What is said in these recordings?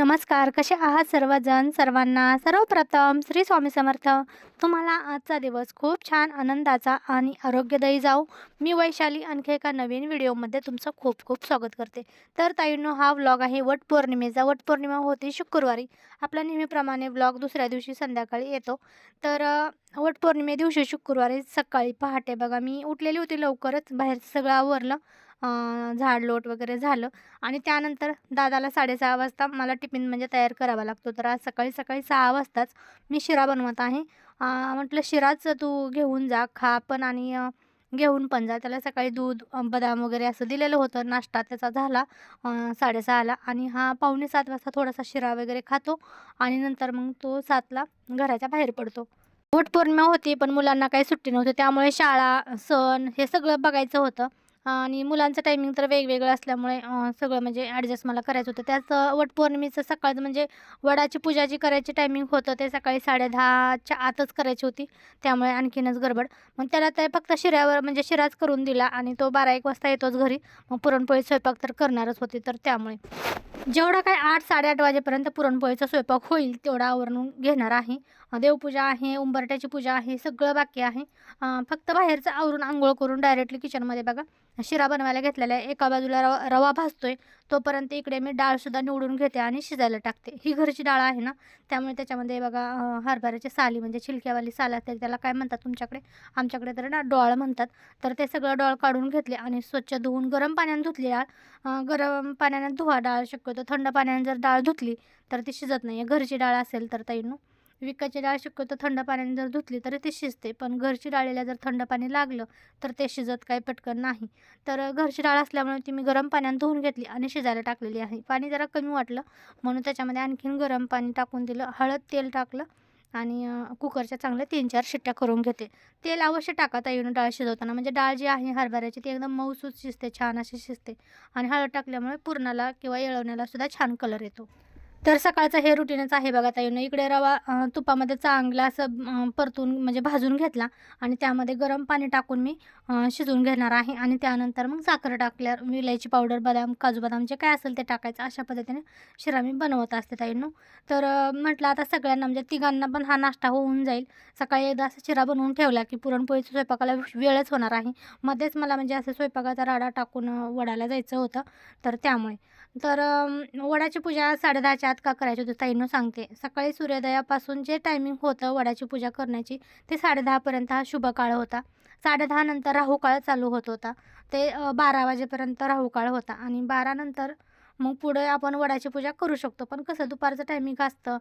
नमस्कार. कसे आहात सर्वजण? सर्वांना सर्वप्रथम श्री स्वामी समर्थ. तुम्हाला आजचा दिवस खूप छान आनंदाचा आणि आरोग्यदायी जाऊ मी वैशाली आणखी एका नवीन व्हिडिओमध्ये तुमचं खूप खूप स्वागत करते. तर ताईंनो हा व्लॉग आहे वटपौर्णिमेचा वटपौर्णिमा होती शुक्रवारी. आपला नेहमीप्रमाणे व्लॉग दुसऱ्या दिवशी संध्याकाळी येतो. तर वटपौर्णिमे दिवशी शुक्रवारी सकाळी पहाटे बघा मी उठलेली होती लवकरच. बाहेरचं सगळं आवरलं. झाड लोट वगैरे झालं आणि त्यानंतर दादाला साडेसहा वाजता मला टिफिन म्हणजे तयार करावा लागतो. तर आज सकाळी सकाळी सहा वाजताच मी शिरा बनवत आहे. म्हटलं शिराच तू घेऊन जा खा पण आणि घेऊन पण जा. त्याला सकाळी दूध बदाम वगैरे असं दिलेलं होतं. नाश्ता त्याचा झाला साडेसहाला आणि हा पावणे सात वाजता थोडासा शिरा वगैरे खातो आणि नंतर मग तो सातला घराच्या बाहेर पडतो. वटपौर्णिमा होती पण मुलांना काही सुट्टी नव्हती. त्यामुळे शाळा सण हे सगळं बघायचं होतं. आणि मुलांचं टायमिंग तर वेगवेगळं असल्यामुळे सगळं म्हणजे ॲडजस्ट मला करायचं होतं. त्याच वटपौर्णिमेचं सकाळचं म्हणजे वडाची पूजा जी करायची टायमिंग होतं. ते सकाळी साडेदहाच्या आतच करायची होती. त्यामुळे आणखीनच गडबड. मग त्याला ते फक्त शिऱ्यावर म्हणजे शिराच करून दिला आणि तो बारा एक वाजता येतोच घरी. मग पुरणपोळी स्वयंपाक तर करणारच होती तर त्यामुळे. जेवढा काय आठ साडेआठ वाजेपर्यंत पुरणपोळीचा स्वयंपाक होईल तेवढा आवरून घेणार आहे. देवपूजा आहे उंबरट्याची पूजा आहे सगळं बाकी आहे. फक्त बाहेरचं आवरून आंघोळ करून डायरेक्टली किचनमध्ये बघा. शिरा बनवायला घेतलेला आहे. एका बाजूला रवा रवा भाजतोय. तोपर्यंत इकडे मी डाळसुद्धा निवडून घेते आणि शिजायला टाकते. ही घरची डाळ आहे ना त्यामुळे त्याच्यामध्ये बघा हरभऱ्याची साली म्हणजे छिलक्यावाली साल असते त्याला काय म्हणतात तुमच्याकडे? आमच्याकडे तर ना डोळ म्हणतात. तर ते सगळं डोळ काढून घेतले आणि स्वच्छ धुवून गरम पाण्याने धुतली डाळ. गरम पाण्याने धुवा डाळ शक्यतो थंड पाण्याने जर डाळ धुतली तर ती शिजत नाही. घरची डाळ असेल तर ताईंनो विकायची डाळ शक्यतो थंड पाण्याने जर धुतली तर ती शिजते. पण घरची डाळीला जर थंड पाणी लागलं तर ते शिजत काही पटकन नाही. तर घरची डाळ असल्यामुळे ती मी गरम पाण्याने धुवून घेतली आणि शिजायला टाकलेली आहे. पाणी जरा कमी वाटलं म्हणून त्याच्यामध्ये आणखीन गरम पाणी टाकून दिलं. हळद तेल टाकलं. आणि कुकरच्या चांगल्या तीन चार शिट्ट्या करून घेते. तेल अवश्य टाका ताईनं डाळ शिजवताना. म्हणजे डाळ जी आहे हरभऱ्याची ती एकदम मऊसूत शिजते छान अशी शिजते. आणि हळद टाकल्यामुळे पुरणाला किंवा येळवण्याला सुद्धा छान कलर येतो. तर सकाळचं हे रुटीनच आहे बघा ताईनं इकडे रवा तुपामध्ये चांगला असं परतून म्हणजे भाजून घेतला आणि त्यामध्ये गरम पाणी टाकून मी शिजून शिजवून घेणार आहे. आणि त्यानंतर मग साखर टाकल्यावर विलायची पावडर बदाम काजू बदाम जे काय असेल ते टाकायचं. अशा पद्धतीने शिरा मी बनवत असते ताईंनो तर म्हटलं आता सगळ्यांना म्हणजे तिघांना पण हा नाश्ता होऊन जाईल. सकाळी एकदा असा शिरा बनवून ठेवला की पुरणपोळीच्या स्वयंपाकाला वेळच होणार आहे. मध्येच मला म्हणजे असं स्वयंपाकाचा राडा टाकून वडाला जायचं होतं. तर त्यामुळे तर वडाची पूजा साडेदहाच्या आत का करायची होती ताईनं सांगते. सकाळी सूर्योदयापासून जे टायमिंग होतं वडाची पूजा करण्याची ते साडेदहापर्यंत हा शुभ काळ होता. साडेदहा नंतर राहूकाळ चालू होत होता. ते बारा वाजेपर्यंत राहूकाळ होता. आणि बारानंतर मग पुढे आपण वडाची पूजा करू शकतो. पण कसं दुपारचं टायमिंग असतं.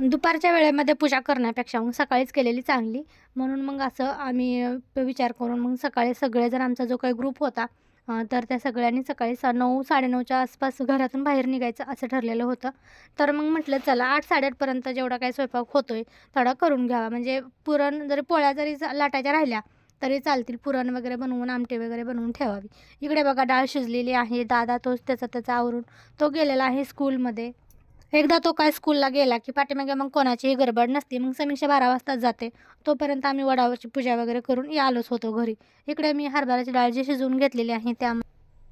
दुपारच्या वेळेमध्ये पूजा करण्यापेक्षा मग सकाळीच केलेली चांगली. म्हणून मग असं आम्ही विचार करून मग सकाळी सगळेजण आमचा जो काही ग्रुप होता तर त्या सगळ्यांनी सकाळी सा नऊ साडेनऊच्या आसपास घरातून बाहेर निघायचं असं ठरलेलं होतं. तर मग म्हटलं चला आठ साडेआठपर्यंत जेवढा काही स्वयंपाक होतो आहे तेवढा करून घ्यावा. म्हणजे पुरण जरी पोळ्या जरी लाटायच्या राहिल्या तरी चालतील. पुरण वगैरे बनवून आमटे वगैरे बनवून ठेवावी. इकडे बघा डाळ शिजलेली आहे. दादा तोच त्याचा त्याचा आवरून तो गेलेला आहे स्कूलमध्ये. एकदा तो काय स्कूलला गेला की पाठीमागे मग कोणाचीही गडबड नसते. मग समीक्षा बारा वाजताच जाते. तोपर्यंत आम्ही वडावरची पूजा वगैरे करून आलोच होतो घरी. इकडे मी हरभऱ्याची डाळ जी शिजवून घेतलेली आहे त्या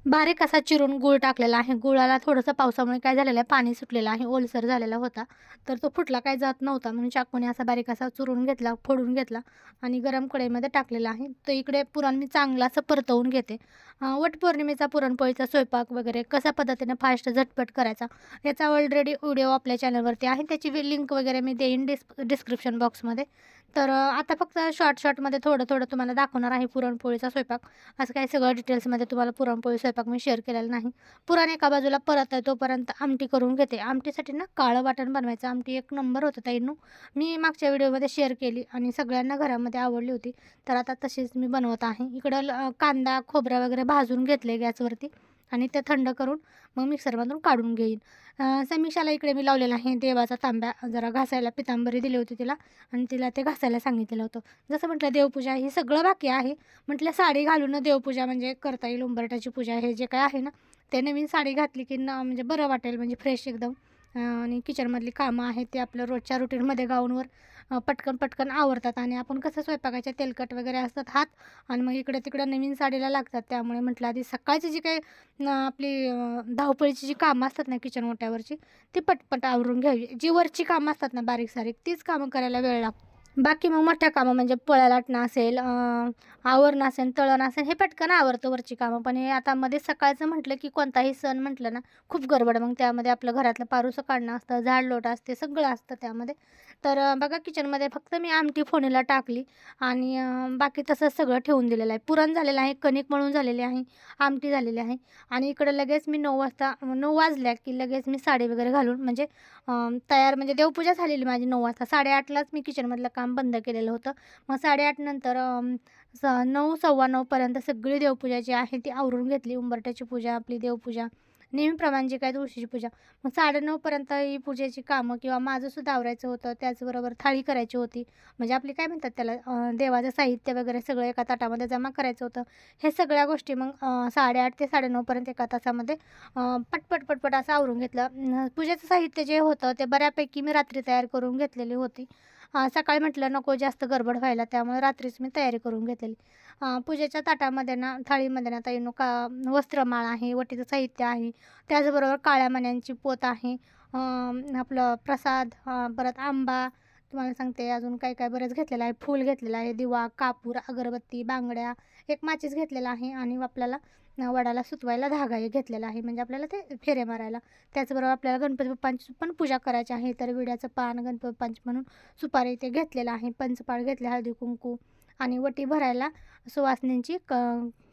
बारीक असा चिरून गूळ टाकलेला आहे. गुळाला थोडंसं पावसामुळे काय झालेलं आहे पाणी सुटलेलं आहे ओलसर झालेला होता. तर तो फुटला काय जात नव्हता. म्हणून चाकूने असा बारीक असा चुरून घेतला फोडून घेतला आणि गरम कढईमध्ये टाकलेला आहे. तर इकडे पुरण मी चांगला असं परतवून घेते. वटपौर्णिमेचा पुरणपोळीचा स्वयंपाक वगैरे कशा पद्धतीने फास्ट झटपट करायचा याचा ऑलरेडी व्हिडिओ आपल्या चॅनलवरती आहे. त्याची लिंक वगैरे मी देईन डिस् डिस्क्रिप्शन बॉक्समध्ये तर आता फक्त शॉर्ट शॉर्टमध्ये थोडं थोडं तुम्हाला दाखवणार आहे पुरणपोळीचा स्वयंपाक. असं काही सगळं डिटेल्समध्ये तुम्हाला पुरणपोळी स्वयंपाक मी शेअर केलेला नाही. पुरण एका बाजूला परत आहे तोपर्यंत आमटी करून घेते. आमटीसाठी ना काळं वाटण बनवायचं. आमटी एक नंबर होतं ताईनू. मी मागच्या व्हिडिओमध्ये शेअर केली आणि सगळ्यांना घरामध्ये आवडली होती. तर आता तशीच मी बनवत आहे. इकडं ल- कांदा खोबरा वगैरे भाजून घेतले गॅसवरती. आणि ते थंड करून मग मिक्सरमधून काढून घेईन. समीक्षाला इकडे मी लावलेला आहे देवाचा तांब्या. जरा घासायला पितांबरी दिली होती तिला आणि तिला ते घासायला सांगितलेलं होतं. जसं म्हटलं देवपूजा ही सगळं बाकी आहे. म्हटलं साडी घालून देवपूजा म्हणजे करता येईल उंबरट्याची पूजा हे जे काय आहे ना ते नवीन साडी घातली की ना म्हणजे बरं वाटेल म्हणजे फ्रेश एकदम. आणि किचनमधली कामं आहेत ते आपलं रोजच्या रुटीनमध्ये गाऊनवर. पटकन पटकन आवरतात आणि आपण कसं स्वयंपाकाच्या तेलकट वगैरे असतात हात आणि मग इकडे तिकडे नवीन साडीला लागतात. त्यामुळे म्हटलं आधी सकाळची जी काही आपली धावपळीची जी कामं असतात ना किचन ओट्यावरची ती पटपट आवरून घ्यावी. जी वरची कामं असतात ना बारीक सारीक तीच कामं करायला वेळ लागतो. बाकी मग मोठ्या कामं म्हणजे पोळ्या लाटणं असेल आवरणं असेल तळण असेल हे पटकन आवरतं वरची कामं. पण हे आता मध्ये सकाळचं म्हटलं की कोणताही सण म्हटलं ना खूप गडबड. मग त्यामध्ये आपलं घरातलं पारूसं काढणं असतं झाड लोट असते सगळं असतं त्यामध्ये. तर बघा किचनमध्ये फक्त मी आमटी फोणीला टाकली आणि बाकी तसं सगळं ठेवून दिलेलं आहे. पुरण झालेलं आहे कणिक मळून झालेली आहे आमटी झालेली आहे. आणि इकडं लगेच मी नऊ वाजता नऊ वाजल्या की लगेच मी साडी वगैरे घालून म्हणजे तयार म्हणजे देवपूजा झालेली माझी नऊ वाजता. साडेआठलाच मी किचनमधलं काम बंद केलेलं होतं. मग साडेआठ नंतर स नऊ सव्वा नऊपर्यंत सगळी देवपूजा जी आहे ती आवरून घेतली. उंबरट्याची पूजा आपली देवपूजा नेहमीप्रमाणे जी काय तुळशीची पूजा. मग साडेनऊपर्यंत ही पूजेची कामं किंवा माझंसुद्धा आवरायचं होतं त्याचबरोबर थाळी करायची होती. म्हणजे आपली काय म्हणतात त्याला देवाचं साहित्य वगैरे सगळं एका ताटामध्ये जमा करायचं होतं. हे सगळ्या गोष्टी मग साडेआठ ते साडेनऊपर्यंत एका तासामध्ये पटपट पटपट असं आवरून घेतलं. पूजेचं साहित्य जे होतं ते बऱ्यापैकी मी रात्री तयार करून घेतलेली होती. सकाळी म्हटलं नको जास्त गडबड व्हायला त्यामुळे रात्रीच मी तयारी करून घेतलेली. पूजेच्या ताटामध्ये ना थाळीमध्ये ना ताईनो का वस्त्रमाळ आहे वटीचं साहित्य आहे त्याचबरोबर काळ्या मण्यांची पोत आहे आपलं प्रसाद परत आंबा तुम्हाला सांगते अजून काय काय बरंच घेतलेलं आहे फूल घेतलेलं आहे दिवा कापूर अगरबत्ती बांगड्या एक माचीस घेतलेला आहे आणि आपल्याला वडाला सुतवायला धागा हे घेतलेला आहे. म्हणजे आपल्याला ते फेरे मारायला. त्याचबरोबर आपल्याला गणपती बाप्पांची पण पूजा करायची आहे. तर विड्याचं पान गणपती बाप्पांची म्हणून सुपारी ते घेतलेलं आहे. पंचपाळ घेतले हळदी कुंकू आणि वटी भरायला सुवासनींची क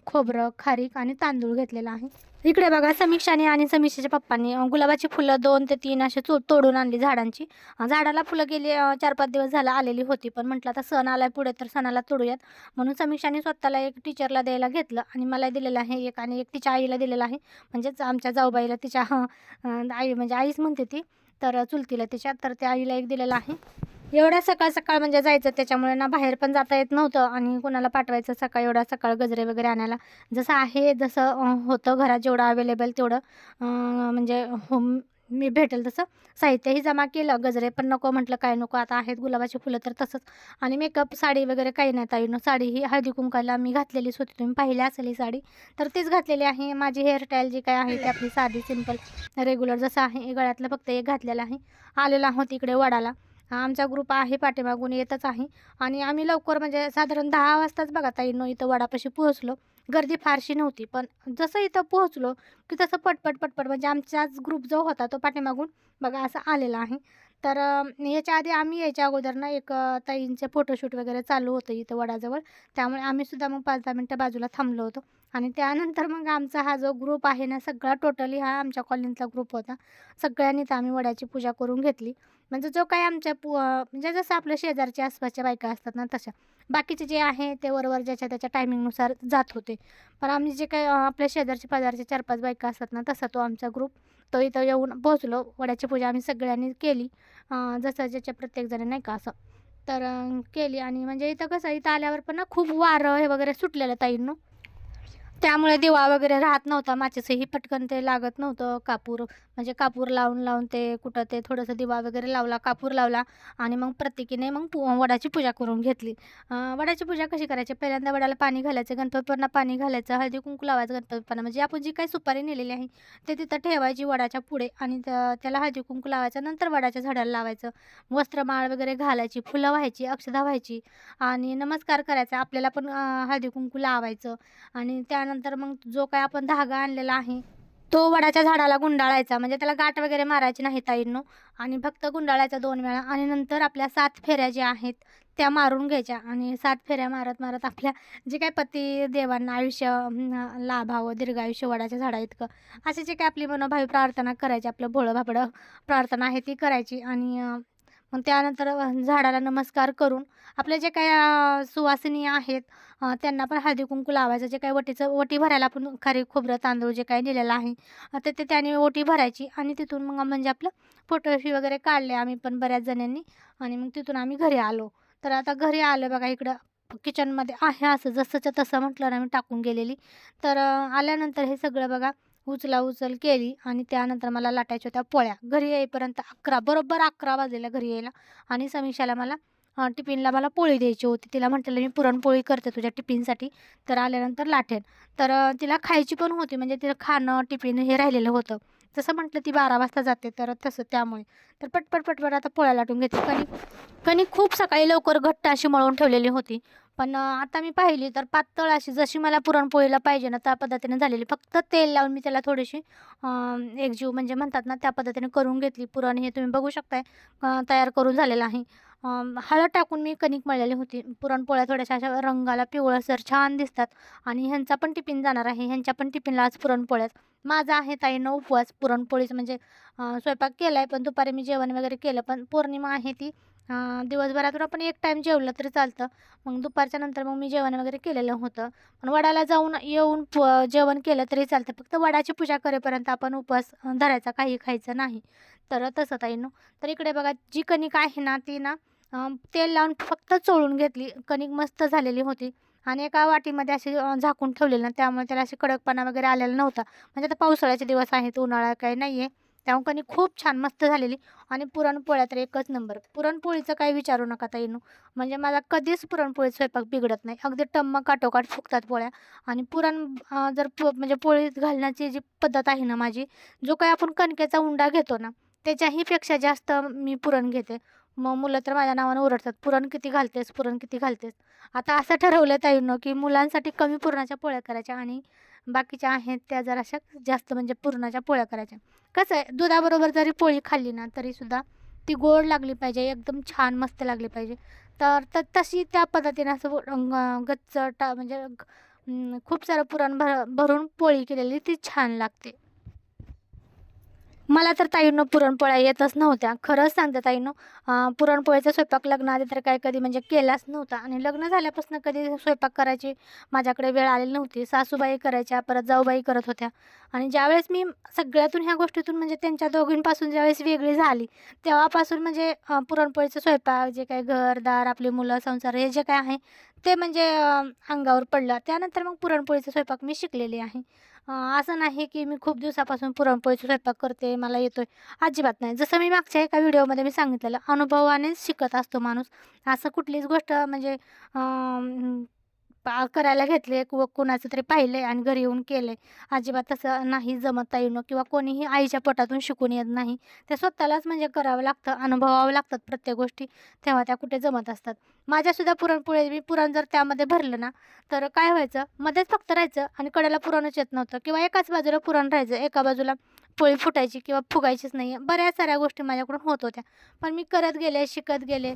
खोबरं खारीक आणि तांदूळ घेतलेला आहे. इकडे बघा समीक्षाने आणि समीक्षेच्या पप्पांनी गुलाबाची फुलं दोन ते तीन असे चो तोडून आणली झाडांची. झाडाला फुलं गेली चार पाच दिवस झाला आलेली होती पण म्हटलं आता सण आलाय पुढे तर सणाला तोडूयात. म्हणून समीक्षाने स्वतःला एक टीचरला द्यायला घेतलं आणि मला दिलेलं आहे एक आणि एक तिच्या आईला दिलेलं आहे. म्हणजेच आमच्या जाऊबाईला तिच्या आई म्हणजे आईच म्हणते ती तर चुलतीला तिच्या तर त्या आईला एक दिलेलं आहे. एवढ्या सकाळ सकाळ म्हणजे जायचं त्याच्यामुळे ना बाहेर पण जाता येत नव्हतं आणि कोणाला पाठवायचं सकाळ एवढ्या सकाळ गजरे वगैरे आणायला. जसं आहे जसं होतं घरात जेवढं अवेलेबल तेवढं म्हणजे होम मी भेटेल तसं. साहित्यही जमा केलं गजरे पण नको म्हटलं काय नको आता आहेत गुलाबाची फुलं तर तसंच. आणि मेकअप साडी वगैरे काही नाही ताईनं साडी ही हळदी कुंकाला मी घातलेलीच होती तुम्ही पाहिली असेल ही साडी. तर तीच घातलेली आहे माझी हेअरस्टाईल जी काय आहे ती आपली साधी सिंपल रेग्युलर जसं आहे गळ्यातलं फक्त एक घातलेलं आहे. आलेला आहोत इकडे वडाला. आमचा ग्रुप आहे पाठीमागून येतच आहे. आणि आम्ही लवकर म्हणजे साधारण दहा वाजताच बघा ताईनो इथं वडापाशी पोहोचलो. गर्दी फारशी नव्हती पण जसं इथं पोहोचलो की तसं पटपट पटपट म्हणजे आमचाच ग्रुप जो होता तो पाठीमागून बघा असा आलेला आहे. तर याच्या आधी आम्ही याच्या अगोदर ना एक ताईंचे फोटोशूट वगैरे चालू होतं इथं वडाजवळ. त्यामुळे आम्ही सुद्धा मग पाच दहा मिनटं बाजूला थांबलो होतो. आणि त्यानंतर मग आमचा हा जो ग्रुप आहे ना सगळा टोटली हा आमच्या कॉलनीतला ग्रुप होता. सगळ्यांनीच आम्ही वड्याची पूजा करून घेतली. म्हणजे जो काही आमच्या पु म्हणजे जसं आपल्या शेजारच्या आसपासच्या बायका असतात ना तशा. बाकीचे जे आहे ते वरवर ज्याच्या त्याच्या टायमिंगनुसार जात होते. पण आम्ही जे काही आपल्या शेजारचे पाजारचे चार पाच बायका असतात ना तसा तो आमचा ग्रुप तो इथं येऊन पोहोचलो. वड्याची पूजा आम्ही सगळ्यांनी केली. जसं ज्याच्या प्रत्येकजण नाही का असं. तर केली आणि म्हणजे इथं कसं इथं आल्यावर पण ना खूप वारं हे वगैरे सुटलेलं ताईंनो. त्यामुळे दिवा वगैरे राहत नव्हता. माचीसही पटकन ते लागत नव्हतं. कापूर म्हणजे कापूर लावून लावून ते कुठं ते थोडंसं दिवा वगैरे लावला कापूर लावला आणि मग प्रत्येकीने मग पु वडाची पूजा करून घेतली. वडाची पूजा कशी करायची? पहिल्यांदा वडाला पाणी घालायचं गणपतीपणा पाणी घालायचं हळदी कुंकू लावायचं गणपतीपणा म्हणजे आपण जी काही सुपारी नेलेली आहे ते तिथं ठेवायची वडाच्या पुढे आणि त्याला हळदी कुंकू लावायचं नंतर वडाच्या झाडाला लावायचं. वस्त्रमाळ वगैरे घालायची फुलं व्हायची अक्षदा व्हायची आणि नमस्कार करायचा. आपल्याला पण हळदी कुंकू लावायचं आणि त्या त्यानंतर मग जो काय आपण धागा आणलेला आहे तो वडाच्या झाडाला गुंडाळायचा. म्हणजे त्याला गाठ वगैरे मारायची नाही ताईंनो. आणि फक्त गुंडाळायचा दोन वेळा. आणि नंतर आपल्या सात फेऱ्या ज्या आहेत त्या मारून घ्यायच्या. आणि सात फेऱ्या मारत मारत आपल्या जे काय पती देवांना आयुष्य अं, लाभावं दीर्घायुष्य वडाच्या झाडा इतकं असे जे काय आपली मनोभावी प्रार्थना करायची आपलं भोळं भाबडं प्रार्थना आहे ती करायची. आणि मग त्यानंतर झाडाला नमस्कार करून आपले जे काय सुवासिनी आहेत त्यांना पण हळदी कुंकू लावायचं जे काही वटीचं वटी भरायला आपण खारी खोबरं तांदूळ जे काही दिलेलं आहे तर ते ते त्याने ओटी भरायची आणि तिथून मग म्हणजे आपलं फोटोशी वगैरे काढले आम्ही पण बऱ्याच जणांनी आणि मग तिथून आम्ही घरी आलो. तर आता घरी आलं बघा इकडं किचनमध्ये आहे असं जसंच्या तसं म्हटलं ना मी टाकून गेलेली. तर आल्यानंतर हे सगळं बघा उचला उचल केली आणि त्यानंतर मला लाटायच्या होत्या पोळ्या. घरी येईपर्यंत अकरा बरोबर अकरा वाजलेल्या घरी यायला आणि समीक्षाला मला टिफिनला मला पोळी द्यायची होती. तिला म्हटलेलं मी पुरणपोळी करते तुझ्या टिफिनसाठी. तर आल्यानंतर लाटेन तर तिला खायची पण होती. म्हणजे तिला खाणं टिफिन हे राहिलेलं होतं. तसं म्हटलं ती बारा वाजता जाते. तर तसं त्यामुळे. तर पटपट पटपट आता पोळ्या लाटून घेते. कणिक कणिक खूप सकाळी लवकर घट्ट अशी मळून ठेवलेली होती. पण आता मी पाहिली तर पातळ अशी जशी मला पुरणपोळीला पाहिजे ना त्या पद्धतीने झालेली. फक्त तेल लावून मी त्याला थोडीशी एकजीव म्हणजे म्हणतात ना त्या पद्धतीने करून घेतली. पुरण हे तुम्ही बघू शकताय तयार करून झालेलं आहे. हळद टाकून मी कणिक मळलेली होती. पुरणपोळ्या थोड्याशा अशा रंगाला पिवळसर छान दिसतात. आणि ह्यांचा पण टिफिन जाणार आहे. ह्यांच्या पण टिफिनला आज पुरणपोळ्याच माझा आहे ताईनं उपवास पुरणपोळीच म्हणजे स्वयंपाक केला आहे पण दुपारी मी जेवण वगैरे केलं. पण पौर्णिमा आहे ती. दिवसभरातून आपण एक टाईम जेवलं तरी चालतं. मग दुपारच्या नंतर मग मी जेवण वगैरे केलेलं होतं. पण वडाला जाऊन येऊन प जेवण केलं तरी चालतं. फक्त वडाची पूजा करेपर्यंत आपण उपवास धरायचा. काही खायचं नाही. तर तसं ताईनं. तर इकडे बघा जी कणिक आहे ना ती ना तेल लावून फक्त चोळून घेतली. कणिक मस्त झालेली होती. आणि एका वाटीमध्ये अशी झाकून ठेवलेली ना त्यामुळे त्याला अशी कडकपणा वगैरे आलेला नव्हता. म्हणजे आता पावसाळ्याचे दिवस आहेत उन्हाळा काही नाही आहे त्यामुळे कणिक खूप छान मस्त झालेली. आणि पुरणपोळ्या तर एकच नंबर. पुरणपोळीचं काही विचारू नका ताईनू म्हणजे मला कधीच पुरणपोळी स्वयंपाक बिघडत नाही. अगदी टम्म काटोकाट फुकतात पोळ्या. आणि पुरण जर पो म्हणजे पोळीत घालण्याची जी पद्धत आहे ना माझी जो काही आपण कणकेचा उंडा घेतो ना त्याच्याही पेक्षा जास्त मी पुरण घेते. मग मुलं तर माझ्या नावानं ओरडतात पुरण किती घालतेस? पुरण किती घालतेस? आता असं ठरवलं ताईनं की मुलांसाठी कमी पुरणाच्या पोळ्या करायच्या आणि बाकीच्या आहेत त्या जराशा जास्त म्हणजे पुरणाच्या पोळ्या करायच्या. कसं आहे दुधाबरोबर जरी पोळी खाल्ली ना तरीसुद्धा ती गोड लागली पाहिजे एकदम छान मस्त लागली पाहिजे. तर त तशी त्या पद्धतीने असं गच्च टा म्हणजे खूप सारं पुरण भर भरून पोळी केलेली ती छान लागते. मला तर ताईनं पुरणपोळ्या येतच नव्हत्या. खरंच सांगते ताईनं पुरणपोळीचा स्वयंपाक लग्नाआधी तर काय कधी म्हणजे केलाच नव्हता. आणि लग्न झाल्यापासून कधी स्वयंपाक करायची माझ्याकडे वेळ आलेली नव्हती. सासूबाई करायच्या परत जाऊबाई करत होत्या. आणि ज्यावेळेस मी सगळ्यातून ह्या गोष्टीतून म्हणजे त्यांच्या दोघींपासून ज्यावेळेस वेगळी झाली तेव्हापासून म्हणजे पुरणपोळीचा स्वयंपाक जे काही घरदार आपली मुलं संसार हे जे काय आहे ते म्हणजे अंगावर पडलं. त्यानंतर मग पुरणपोळीचा स्वयंपाक मी शिकलेली आहे. असं नाही की मी खूप दिवसापासून पुरणपोळीचा स्वयंपाक करते मला येतोय. अजिबात नाही. जसं मी मागच्या एका व्हिडिओमध्ये मी सांगितलेलं अनुभवानेच शिकत असतो माणूस. असं कुठलीच गोष्ट म्हणजे पा करायला घेतले व कोणाचं तरी पाहिलं आणि घरी येऊन केलं अजिबात तसं नाही जमत येणं किंवा कोणीही आईच्या पोटातून शिकून येत नाही. ते स्वतःलाच म्हणजे करावं लागतं अनुभवावं लागतात प्रत्येक गोष्टी तेव्हा त्या कुठे जमत असतात. माझ्यासुद्धा पुरणपोळी मी पुरण जर त्यामध्ये भरलं ना तर काय व्हायचं? मध्येच फक्त राहायचं आणि कडेला पुरणच येत नव्हतं किंवा एकाच बाजूला पुरण राहायचं एका बाजूला पोळी फुटायची किंवा फुगायचीच नाही बऱ्याच साऱ्या गोष्टी माझ्याकडून होत होत्या. पण मी करत गेले शिकत गेले.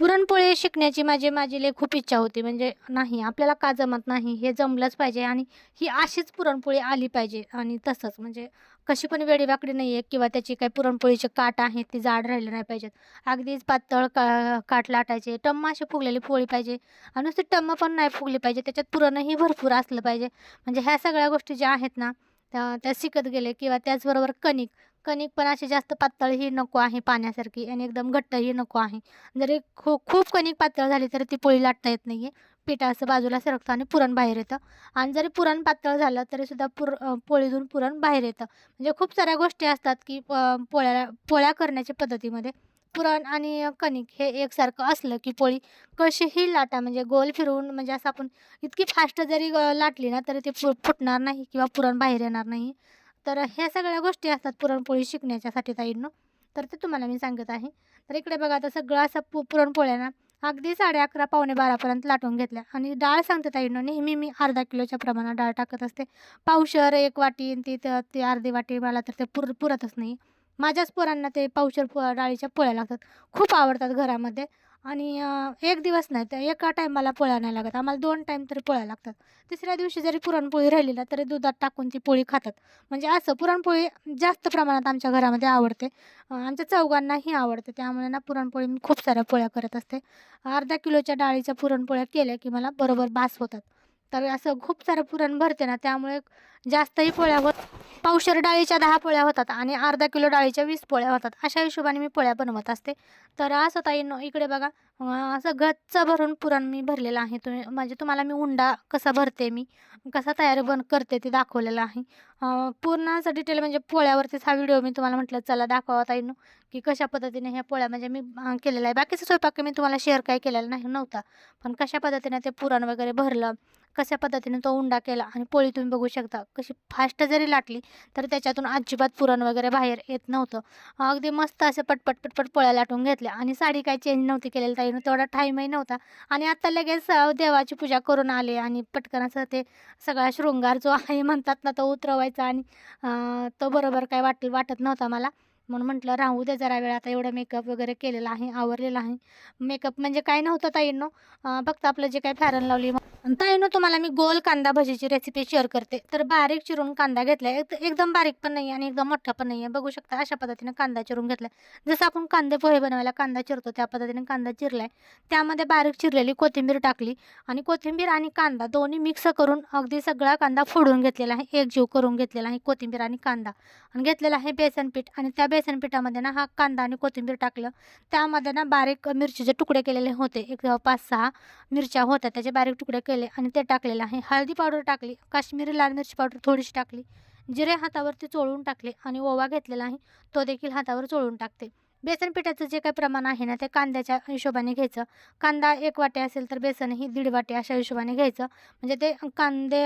पुरणपोळी शिकण्याची माझी माझी लई खूप इच्छा होती. म्हणजे नाही आपल्याला का जमत नाही? हे जमलंच पाहिजे आणि ही अशीच पुरणपोळी आली पाहिजे आणि तसंच. म्हणजे कशी पण वेडीवाकडी नाही आहे किंवा त्याची काही पुरणपोळीचे काट आहेत ती जाड राहिले नाही पाहिजेत. अगदीच पातळ का काट लाटायचे. टम्म अशी फुगलेली पोळी पाहिजे आणि नुसती टम्म पण नाही फुगली पाहिजे. त्याच्यात पुरणही भरपूर असलं पाहिजे. म्हणजे ह्या सगळ्या गोष्टी ज्या आहेत ना त्या शिकत गेले किंवा त्याचबरोबर कणिक. कणिक पण अशी जास्त पातळही नको आहे पाण्यासारखी आणि एकदम घट्टही नको आहे. जरी खू खूप कणिक पातळ झाली तरी ती पोळी लाटता येत नाही आहे पिठा असं बाजूला सरकतं आणि पुरण बाहेर येतं. आणि जरी पुरण पातळ झालं तरीसुद्धा पुर पोळीतून पुरण बाहेर येतं. म्हणजे खूप साऱ्या गोष्टी असतात की प- पोळ्या पोळ्या करण्याच्या पद्धतीमध्ये पुरण आणि कणिक हे एकसारखं असलं की पोळी कशीही लाटा म्हणजे गोल फिरवून म्हणजे असं आपण इतकी फास्ट जरी लाटली ना तरी ती फु फुटणार नाही किंवा पुरण बाहेर येणार नाही. तर ह्या सगळ्या गोष्टी असतात पुरणपोळी शिकण्याच्यासाठी ताईंनो. तर ते तुम्हाला मी सांगत आहे. तर इकडे बघा आता सगळं असं पु पुरणपोळ्यांना अगदी साडे अकरा पावणे बारापर्यंत लाटून घेतल्या. आणि डाळ सांगते ताईंनो नेहमी मी अर्धा किलोच्या प्रमाणात डाळ टाकत असते. पावशर एक वाटी आणि ती त- ती अर्धी वाटी मला तर ते पुर पुरतच नाही. माझ्याच पोरांना ते पावशर पु डाळीच्या पोळ्या लागतात. खूप आवडतात घरामध्ये. आणि एक दिवस नाही तर एका टायमाला पोळ्या नाही लागत. आम्हाला दोन टाईम तरी पोळ्या लागतात. तिसऱ्या दिवशी जरी पुरणपोळी राहिली ना तरी दुधात टाकून ती पोळी खातात. म्हणजे असं पुरणपोळी जास्त प्रमाणात आमच्या घरामध्ये आवडते. आमच्या चौघांनाही आवडते. त्यामुळे ना पुरणपोळी मी खूप साऱ्या पोळ्या करत असते. अर्धा किलोच्या डाळीच्या पुरणपोळ्या केल्या की मला बरोबर बास होतात. तर असं खूप सारं पुरण भरते ना त्यामुळे जास्तही पोळ्या होत पावशेर डाळीच्या दहा पोळ्या होतात आणि अर्धा किलो डाळीच्या वीस पोळ्या होतात. अशा हिशोबाने मी पोळ्या बनवत असते. तर असं ताई इकडे बघा असं गच्च भरून पुरण मी भरलेलं आहे. तुम्ही म्हणजे तुम्हाला मी उंडा कसा भरते मी कसा तयार बन करते ते दाखवलेलं आहे. पूर्ण असं डिटेल म्हणजे पोळ्यावरतीच हा व्हिडिओ मी तुम्हाला म्हटलं चला दाखवा ताईनो की कशा पद्धतीने ह्या पोळ्या म्हणजे मी केलेला आहे. बाकीचा स्वयंपाक मी तुम्हाला शेअर काही केलेला नाही नव्हता. पण कशा पद्धतीने ते पुरण वगैरे भरलं कशा पद्धतीने तो उंडा केला आणि पोळी तुम्ही बघू शकता. कशी फास्ट जरी लाटली तर त्याच्यातून अजिबात पुरण वगैरे बाहेर येत नव्हतं. अगदी मस्त असे पटपट पटपट पोळ्या लाटून घेतल्या. आणि साडी काय चेंज नव्हती केलेली ताईनं तेवढा टाईमही नव्हता. आणि आता लगेच देवाची पूजा करून आले आणि पटकन असं ते सगळा शृंगार जो आहे म्हणतात ना तो उतरवायचा आणि तो बरोबर काय वाट वाटत नव्हता मला. म्हणून म्हटलं राहू दे जरा वेळ आता एवढं मेकअप वगैरे केलेला आहे आवरलेला आहे. मेकअप म्हणजे काय नव्हतं ताईंनो. फक्त आपलं जे काय फॅरन लावली ताईंनो तुम्हाला मी गोल कांदा भजीची रेसिपी शेअर करते. तर बारीक चिरून कांदा घेतला एक एकदम बारीक पण नाही आणि एकदम मोठा पण नाही आहे बघू शकता अशा पद्धतीने कांदा चिरून घेतला जसं आपण कांदे पोहे बनवायला कांदा चिरतो त्या पद्धतीने कांदा चिरलाय. त्यामध्ये बारीक चिरलेली कोथिंबीर टाकली आणि कोथिंबीर आणि कांदा दोन्ही मिक्स करून अगदी सगळा कांदा फोडून घेतलेला आहे. एक जीव करून घेतलेला आहे कोथिंबीर आणि कांदा. आणि घेतलेला आहे बेसन पीठ आणि त्या बेसन पिठामध्ये ना हा कांदा आणि कोथिंबीर टाकलं. त्यामध्ये ना बारीक मिरचीचे तुकडे केलेले होते. एक पाच सहा मिरच्या होत्या. त्याचे बारीक तुकडे केले आणि ते टाकलेलं आहे. हळदी पावडर टाकली काश्मीरी लाल मिरची पावडर थोडीशी टाकली जिरे हातावरती चोळून टाकले आणि ओवा घेतलेला आहे तो देखील हातावर चोळून टाकते. बेसन पिठाचं जे काही प्रमाण आहे ना ते कांद्याच्या हिशोबाने घ्यायचं. कांदा एक वाटे असेल तर बेसन ही दीड वाटे अशा हिशोबाने घ्यायचं. म्हणजे ते कांदे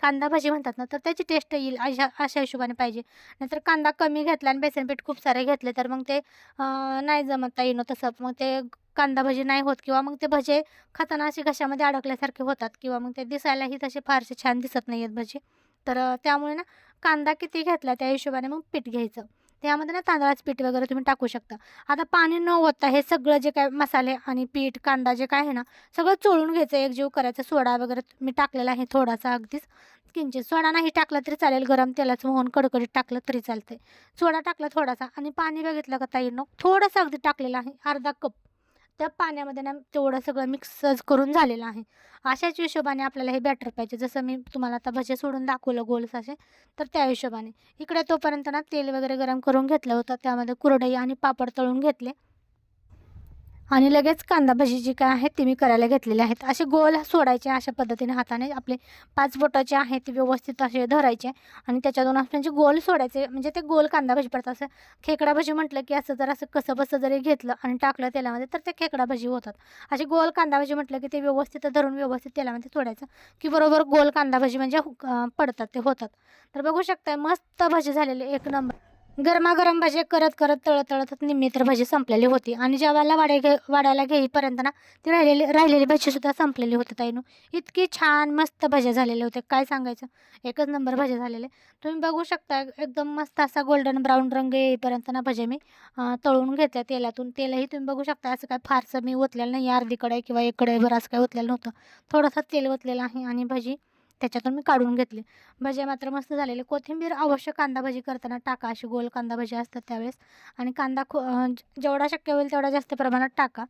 कांदा भाजी म्हणतात ना तर त्याची टेस्ट येईल अशा अशा हिशोबाने पाहिजे. नाहीतर कांदा कमी घेतला आणि बेसन पीठ खूप सारे घेतले तर मग ते नाही जमता येणं तसं. मग ते कांदा भजी नाही होत किंवा मग ते भजे खाताना असे घशामध्ये अडकल्यासारखे होतात किंवा मग ते दिसायलाही तसे फारसे छान दिसत नाही आहेत भजी. तर त्यामुळे ना कांदा किती घेतला त्या हिशोबाने मग पीठ घ्यायचं. त्यामध्ये ना तांदळाचं पीठ वगैरे तुम्ही टाकू शकता. आता पाणी न होता हे सगळं जे काय मसाले आणि पीठ कांदा जे काय आहे ना सगळं चोळून घ्यायचं. एकजीव करायचं सोडा वगैरे मी टाकलेला आहे थोडासा अगदीच. किंचित सोडा नाही टाकला तरी चालेल गरम तेलाचं मोहन कडकडीत टाकलं तरी चालते सोडा टाकला थोडासा आणि पाणी बघितलं का ताईनं थोडंसं अगदी टाकलेलं आहे अर्धा कप. त्या पाण्यामध्ये ना तेवढं सगळं मिक्स करून झालेलं आहे. अशाच हिशोबाने आपल्याला हे बॅटर पाहिजे. जसं मी तुम्हाला आता भजे सोडून दाखवलं गोल्स असे तर त्या हिशोबाने. इकडे तोपर्यंत ना तेल वगैरे गरम करून घेतलं होतं. त्यामध्ये कुरडई आणि पापड तळून घेतले. आणि लगेच कांदा भजी जी काय आहे ती मी करायला घेतलेली आहेत. असे गोल सोडायचे अशा पद्धतीने हाताने. आपले पाच बोटाचे आहेत ते व्यवस्थित असे धरायचे आणि त्याच्यातून असं म्हणजे गोल सोडायचे म्हणजे ते गोल कांदा भजी पडतात असं खेकडा भजी म्हटलं की असं जर असं कसं बसं जरी घेतलं आणि टाकलं तेलामध्ये तर ते खेकडा भजी होतात. असे गोल कांदा भजी म्हटलं की ते व्यवस्थित धरून व्यवस्थित तेलामध्ये सोडायचं की बरोबर गोल कांदा भजी म्हणजे पडतात ते होतात. तर बघू शकताय मस्त भजी झालेले एक नंबर. गरमागरम भजे करत करत तळत तळत निम्मी तर भजी संपलेली होती. आणि जेवायला वाड्या घे वाड्याला घेईपर्यंत ना ती राहिलेली राहिलेली भजीसुद्धा संपलेली होती ताईनं. इतकी छान मस्त भजे झालेले होते काय सांगायचं? एकच नंबर भजे झालेले तुम्ही बघू शकता एकदम मस्त असा गोल्डन ब्राऊन रंग येईपर्यंत ना भजे मी तळून घेतल्या तेलातून. तेलही तुम्ही बघू शकता असं काय फारसं मी ओतलेलं नाही. अर्धीकडे किंवा एक कढईभर असं काय ओतलेलं नव्हतं. थोडंसं तेल ओतलेलं आहे आणि भजी त्याच्यातून मी काढून घेतले. भजे मात्र मस्त झालेले. कोथिंबीर अवश्य कांदा भजी करताना टाका. अशी गोल कांदा भजी असतात त्यावेळेस. आणि कांदा खो जेवढा शक्य होईल तेवढा जास्त प्रमाणात टाका.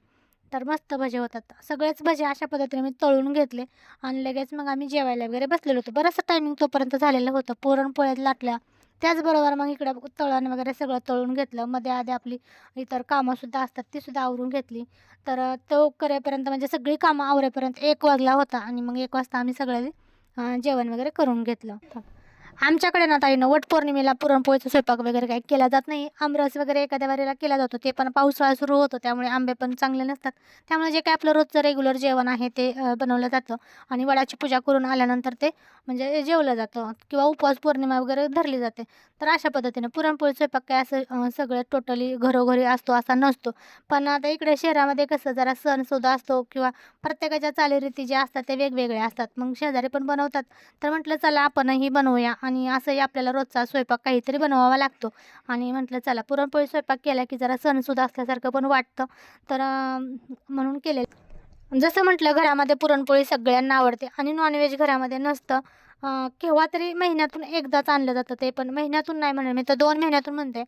तर मस्त भजे होतात. सगळेच भजे अशा पद्धतीने मी तळून घेतले. आणि लगेच मग आम्ही जेवायला वगैरे बसलेलो होतो. बरंचसं टायमिंग तोपर्यंत झालेलं होतं. पुरणपोळ्यात लाटल्या. त्याचबरोबर मग इकडं तळण वगैरे सगळं तळून घेतलं. मध्ये आधी आपली इतर कामंसुद्धा असतात तीसुद्धा आवरून घेतली. तर तो करेपर्यंत म्हणजे सगळी कामं आवरेपर्यंत एक वाजला होता. आणि मग एक वाजता आम्ही सगळे जेवण वगैरे करून घेतलं. आमच्याकडे ना ताईनं वट पौर्णिमेला पुरणपोळीचा स्वयंपाक वगैरे काही केला जात नाही. आमरस वगैरे एखाद्या वारीला केला जातो ते पण पावसाळा सुरू होतो त्यामुळे आंबे पण चांगले नसतात. त्यामुळे जे काय आपलं रोजचं रेग्युलर जेवण आहे ते बनवलं जातं. आणि वडाची पूजा करून आल्यानंतर ते म्हणजे जेवलं जातं किंवा उपवास पौर्णिमा वगैरे धरली जाते. तर अशा पद्धतीने पुरणपोळी स्वयंपाक काय असं सगळं टोटली घरोघरी असतो असा नसतो. पण आता इकडे शहरामध्ये कसं जरा सणसुद्धा असतो किंवा प्रत्येकाच्या चालीरीती ज्या असतात ते वेगवेगळे असतात. मग शेजारी पण बनवतात. तर म्हटलं चला आपणही बनवूया. आणि असंही आपल्याला रोजचा स्वयंपाक काहीतरी बनवावा लागतो. आणि म्हटलं चला पुरणपोळी स्वयंपाक केला की जरा सणसुद्धा असल्यासारखं पण वाटतं. तर म्हणून केले. जसं म्हटलं घरामध्ये पुरणपोळी सगळ्यांना आवडते आणि नॉनव्हेज घरामध्ये नसतं. केव्हा तरी महिन्यातून एकदाच आणलं जातं ते पण महिन्यातून नाही म्हणणार मी तर दोन महिन्यातून म्हणते.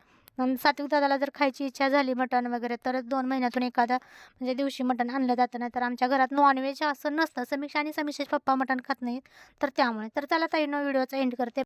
सात्विक दादाला जर खायची इच्छा झाली मटण वगैरे तर दोन महिन्यातून एखादा म्हणजे दिवशी मटण आणलं जातं. नाही तर आमच्या घरात नॉनव्हेज असं नसतं. समीक्षा आणि समीक्षाचे पप्पा मटण खात नाहीत तर त्यामुळे. तर चला ताईनं व्हिडिओचा एंड करते.